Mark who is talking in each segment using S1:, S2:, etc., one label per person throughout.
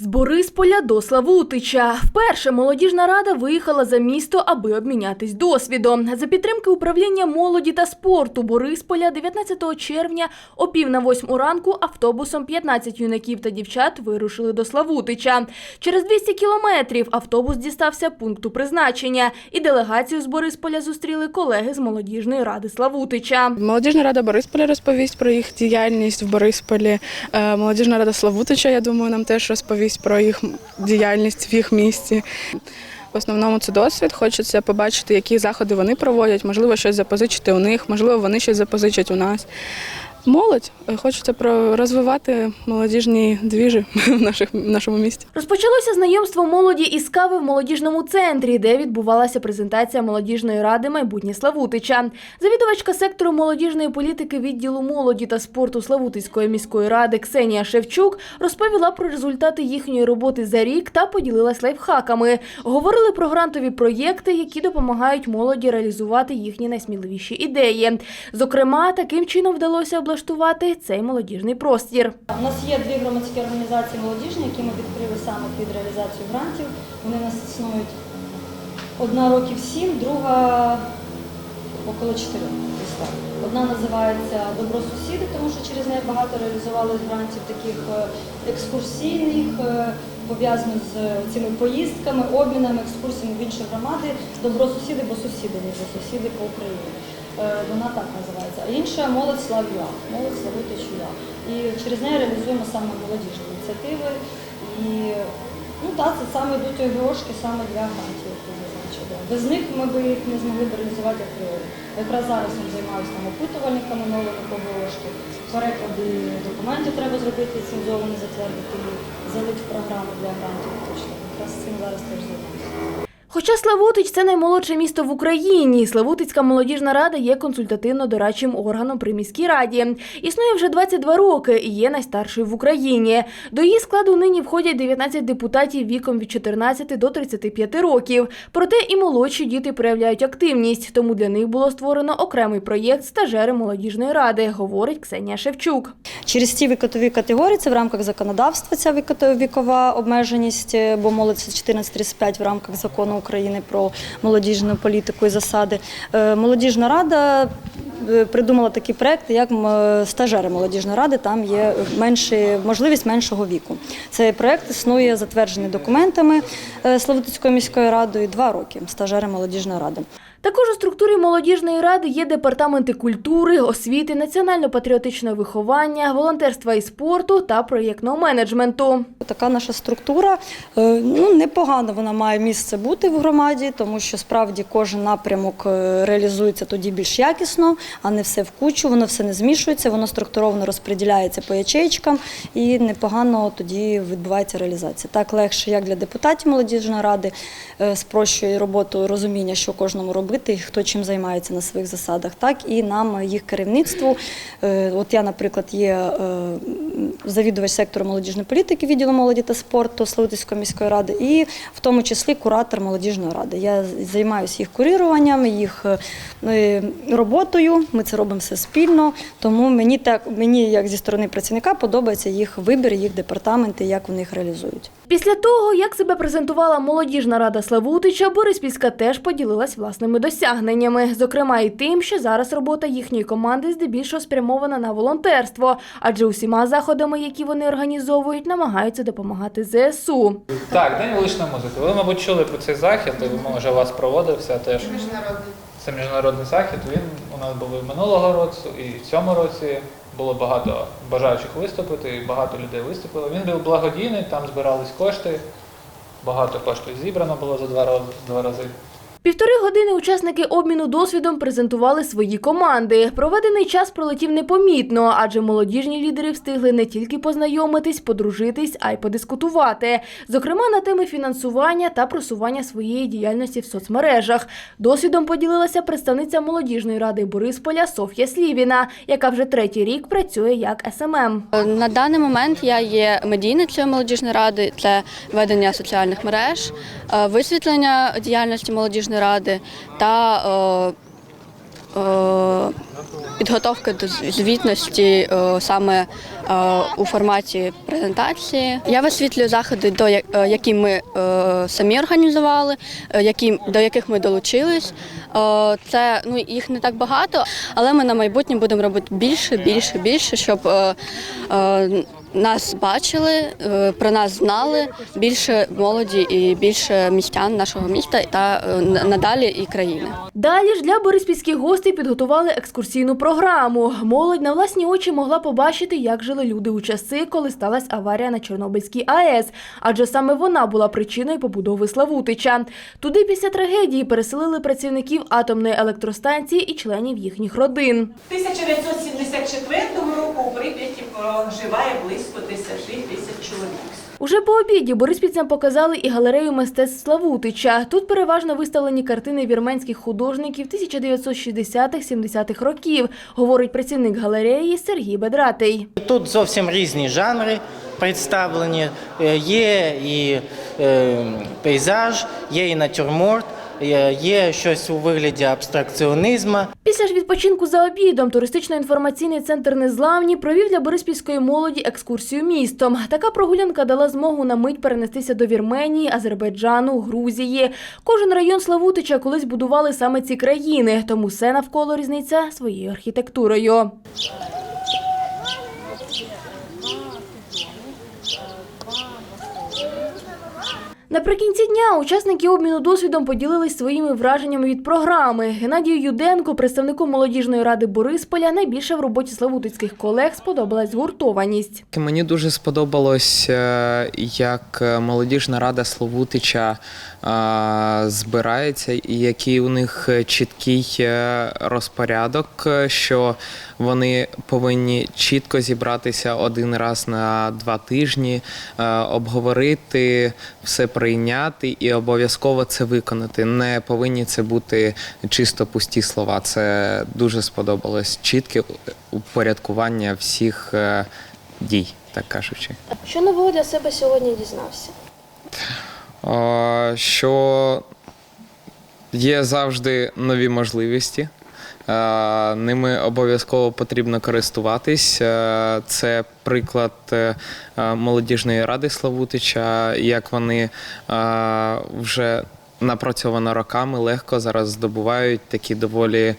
S1: З Борисполя до Славутича. Вперше молодіжна рада виїхала за місто, аби обмінятись досвідом. За підтримки управління молоді та спорту Борисполя 19 червня о пів на восьму ранку автобусом 15 юнаків та дівчат вирушили до Славутича. Через 200 кілометрів автобус дістався пункту призначення, і делегацію з Борисполя зустріли колеги з молодіжної ради Славутича.
S2: Молодіжна рада Борисполя розповість про їх діяльність в Борисполі. Е, Молодіжна рада Славутича, я думаю, нам теж розповість про їх діяльність в їх місті. В основному це досвід. Хочеться побачити, які заходи вони проводять, можливо, щось запозичити у них, можливо, вони щось запозичать у нас. Молодь Е, хочеться розвивати молодіжні двіжі в наших в нашому місті.
S1: Розпочалося знайомство молоді із кави в молодіжному центрі, де відбувалася презентація молодіжної ради майбутнє Славутича. Завідувачка сектору молодіжної політики відділу молоді та спорту Славутицької міської ради Ксенія Шевчук розповіла про результати їхньої роботи за рік та поділилась лайфхаками. Говорили про грантові проєкти, які допомагають молоді реалізувати їхні найсміливіші ідеї. Зокрема, таким чином вдалося облаштувати цей молодіжний простір.
S3: У нас є дві громадські організації молодіжні, які ми відкрили саме під реалізацію грантів. Вони нас існують одна років сім, друга около чотирьох. Одна називається Добро сусіди, тому що через неї багато реалізували грантів таких е, екскурсійних, е, пов'язаних з цими поїздками, обмінами, екскурсіями в інші громади. Добро сусіди, бо сусіди не бо сусіди по Україні. Е, Вона так називається. А інша молодь Слав'я, молодь Славутичуя. І через неї реалізуємо саме молодіжні ініціативи. І ну так, це саме йдуть ігрошки саме для грантів, як ви зазначили. Без них ми б їх не змогли б реалізувати апріорі. Якраз зараз ми займаюся там опитувальниками новими по. Переклади документів треба зробити, цензовані, затвердити, залити в програму для грантів. Точно. Якраз цим зараз теж займаємося.
S1: Хоча Славутич це наймолодше місто в Україні, Славутицька молодіжна рада є консультативно-дорадчим органом при міській раді. Існує вже 22 роки і є найстаршою в Україні. До її складу нині входять 19 депутатів віком від 14 до 35 років. Проте і молодші діти проявляють активність, тому для них було створено окремий проєкт стажери молодіжної ради, говорить Ксенія Шевчук.
S3: Через ті вікові категорії це в рамках законодавства ця віко- вікова обмеженість, е, бо молодь це 14-35 в рамках закону України про молодіжну політику і засади. Е, Молодіжна рада е, придумала такий проект, як стажери молодіжної ради. Там є менші, можливість меншого віку. Цей проект існує затверджений документами е, Славутицької міської радою два роки. Стажери молодіжної ради.
S1: Також у структурі молодіжної ради є департаменти культури, освіти, національно-патріотичного виховання, волонтерства і спорту та проєктного менеджменту.
S3: Така наша структура е, ну непогано вона має місце бути в громаді, тому що справді кожен напрямок е, реалізується тоді більш якісно, а не все в кучу. Воно все не змішується, воно структуровано розподіляється по ячейкам і непогано тоді відбувається реалізація. Так легше, як для депутатів молодіжної ради, е, спрощує роботу розуміння, що кожному робити, хто чим займається на своїх засадах, так і нам, їх керівництву. Е, От я, наприклад, є е, завідувач сектору молодіжної політики відділу молоді та спорту Славутицької міської ради, і в тому числі куратор молодіжної ради. Я займаюся їх куріруванням, їх е, роботою. Ми це робимо все спільно. Тому мені так мені, як зі сторони працівника, подобається їх вибір, їх департаменти, як вони їх реалізують.
S1: Після того, як себе презентувала молодіжна рада Славутича, Бориспільська теж поділилась власними досягненнями, зокрема і тим, що зараз робота їхньої команди здебільшого спрямована на волонтерство, адже усіма заходами, які вони організовують, намагаються допомагати ЗСУ.
S4: Так, День вуличної музики. Ви, мабуть, чули про цей захід, і може у вас проводився теж. Міжнародний. Це міжнародний захід. Він у нас був і минулого року, і в цьому році. Було багато бажаючих виступити, і багато людей виступило. Він був благодійний, там збирались кошти. Багато коштів зібрано було за два рази.
S1: Півтори години учасники обміну досвідом презентували свої команди. Проведений час пролетів непомітно, адже молодіжні лідери встигли не тільки познайомитись, подружитись, а й подискутувати. Зокрема, на теми фінансування та просування своєї діяльності в соцмережах. Досвідом поділилася представниця молодіжної ради Борисполя Соф'я Слівіна, яка вже третій рік працює як СММ.
S5: На даний момент я є медійницею молодіжної ради, це ведення соціальних мереж, е, висвітлення діяльності молодіжної молодіжної ради та е, е, підготовки до звітності е, саме у форматі презентації. Я висвітлюю заходи, до е, які ми е, самі організували, е, які, до яких ми долучились. Е, Це ну їх не так багато, але ми на майбутнє будемо робити більше, більше, більше, щоб е, е, нас бачили, е, про нас знали більше молоді і більше містян нашого міста та е, надалі і країни.
S1: Далі ж для бориспільських гостей підготували екскурсійну програму. Молодь на власні очі могла побачити, як жили люди у часи, коли сталася аварія на Чорнобильській АЕС, адже саме вона була причиною побудови Славутича. Туди після трагедії переселили працівників атомної електростанції і членів їхніх родин.
S6: 1974 року у Прип'яті проживає близько 10 тисяч чоловік.
S1: Уже по обіді бориспільцям показали і галерею мистецтв Славутича. Тут переважно виставлені картини вірменських художників 1960-70-х років, говорить працівник галереї Сергій Бедратий.
S7: Тут зовсім різні жанри представлені. Е, Є і е, пейзаж, є і натюрморт, є- є щось у вигляді абстракціонізму.
S1: Після ж відпочинку за обідом туристично-інформаційний центр Незламні провів для бориспільської молоді екскурсію містом. Така прогулянка дала змогу на мить перенестися до Вірменії, Азербайджану, Грузії. Кожен район Славутича колись будували саме ці країни, тому все навколо різниця своєю архітектурою. Наприкінці дня учасники обміну досвідом поділились своїми враженнями від програми. Геннадію Юденко, представнику молодіжної ради Борисполя, найбільше в роботі славутицьких колег сподобалась згуртованість.
S8: Мені дуже сподобалось, е, як молодіжна рада Словутича е, збирається, і який у них чіткий е, розпорядок, що вони повинні чітко зібратися один раз на два тижні, е, обговорити, все прийняти і обов'язково це виконати. Не повинні це бути чисто пусті слова. Це дуже сподобалось. Чітке упорядкування всіх е, дій, так кажучи.
S9: Що нового для себе сьогодні дізнався?
S8: Е, Що є завжди нові можливості. Е, Ними обов'язково потрібно користуватись. Е, Це приклад е, молодіжної ради Славутича, як вони вже напрацьовано роками легко зараз здобувають такі доволі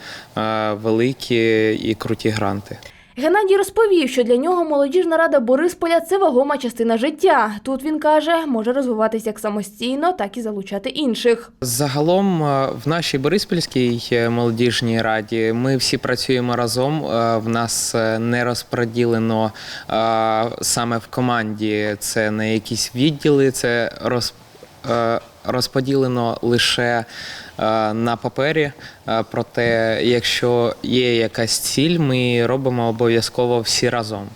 S8: великі і круті гранти.
S1: Геннадій розповів, що для нього молодіжна рада Борисполя це вагома частина життя. Тут він каже, може розвиватися як самостійно, так і залучати інших.
S8: Загалом е, в нашій Бориспільській е, молодіжній раді ми всі працюємо разом. Е, В нас не розподілено саме в команді це на якісь відділи, це розподілено лише на папері. Е, Проте, якщо є якась ціль, ми робимо обов'язково всі разом.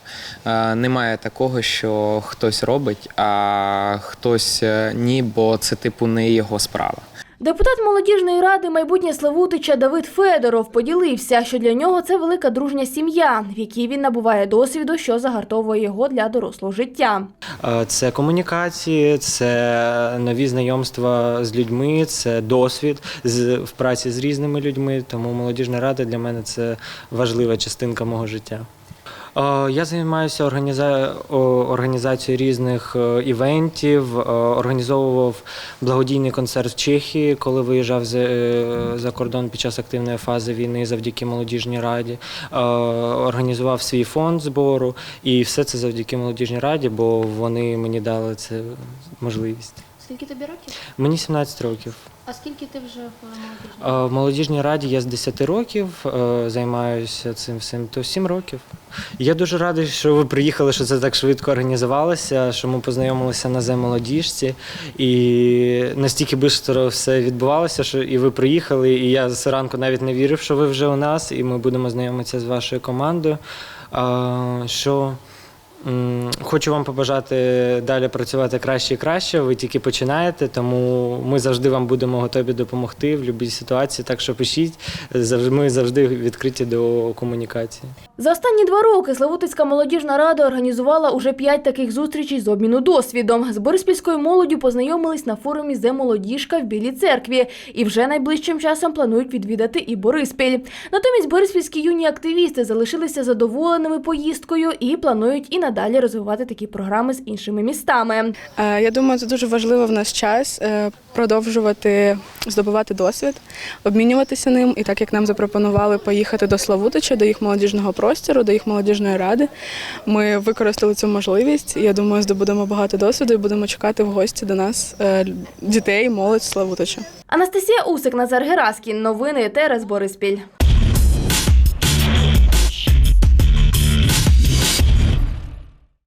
S8: Е, Немає такого, що хтось робить, а хтось е, ні, бо це типу не його справа.
S1: Депутат молодіжної ради майбутнє Славутича Давид Федоров поділився, що для нього це велика дружня сім'я, в якій він набуває досвіду, що загартовує його для дорослого життя.
S10: Це комунікації, це нові знайомства з людьми, це досвід в праці з різними людьми. Тому молодіжна рада для мене це важлива частинка мого життя. Е, Я займаюся організа... організацією різних е, івентів, е, організовував благодійний концерт в Чехії, коли виїжджав за, за кордон під час активної фази війни завдяки молодіжній раді. Організував свій фонд збору, і все це завдяки молодіжній раді, бо вони мені дали це можливість.
S9: Скільки тобі років?
S10: Мені 17 років.
S9: А скільки ти вже в молодіжній?
S10: Е, В молодіжній раді я з 10 років е, займаюся цим всім, то 7 років. Я дуже радий, що ви приїхали, що це так швидко організувалося, що ми познайомилися на земолодіжці. І настільки швидко все відбувалося, що і ви приїхали, і я зранку навіть не вірив, що ви вже у нас, і ми будемо знайомитися з вашою командою. Е, Що Хочу вам побажати далі працювати краще і краще. Ви тільки починаєте, тому ми завжди вам будемо готові допомогти в будь-якій ситуації. Так що пишіть, ми завжди відкриті до комунікації.
S1: За останні два роки Славутицька молодіжна рада організувала уже п'ять таких зустрічей з обміну досвідом. З бориспільською молоддю познайомились на форумі «Зе молодіжка» в Білій церкві і вже найближчим часом планують відвідати і Бориспіль. Натомість бориспільські юні активісти залишилися задоволеними поїздкою і планують і надалі розвивати такі програми з іншими містами.
S2: Е, Я думаю, це дуже важливо в наш час е, продовжувати здобувати досвід, обмінюватися ним. І так як нам запропонували поїхати до Славутича, до їх молодіжного простору, до їх молодіжної ради, ми використали цю можливість. Я думаю, здобудемо багато досвіду і будемо чекати в гості до нас е, дітей, молодь Славутича.
S1: Анастасія Усик, Назар Гераскін. Новини ТРС Бориспіль.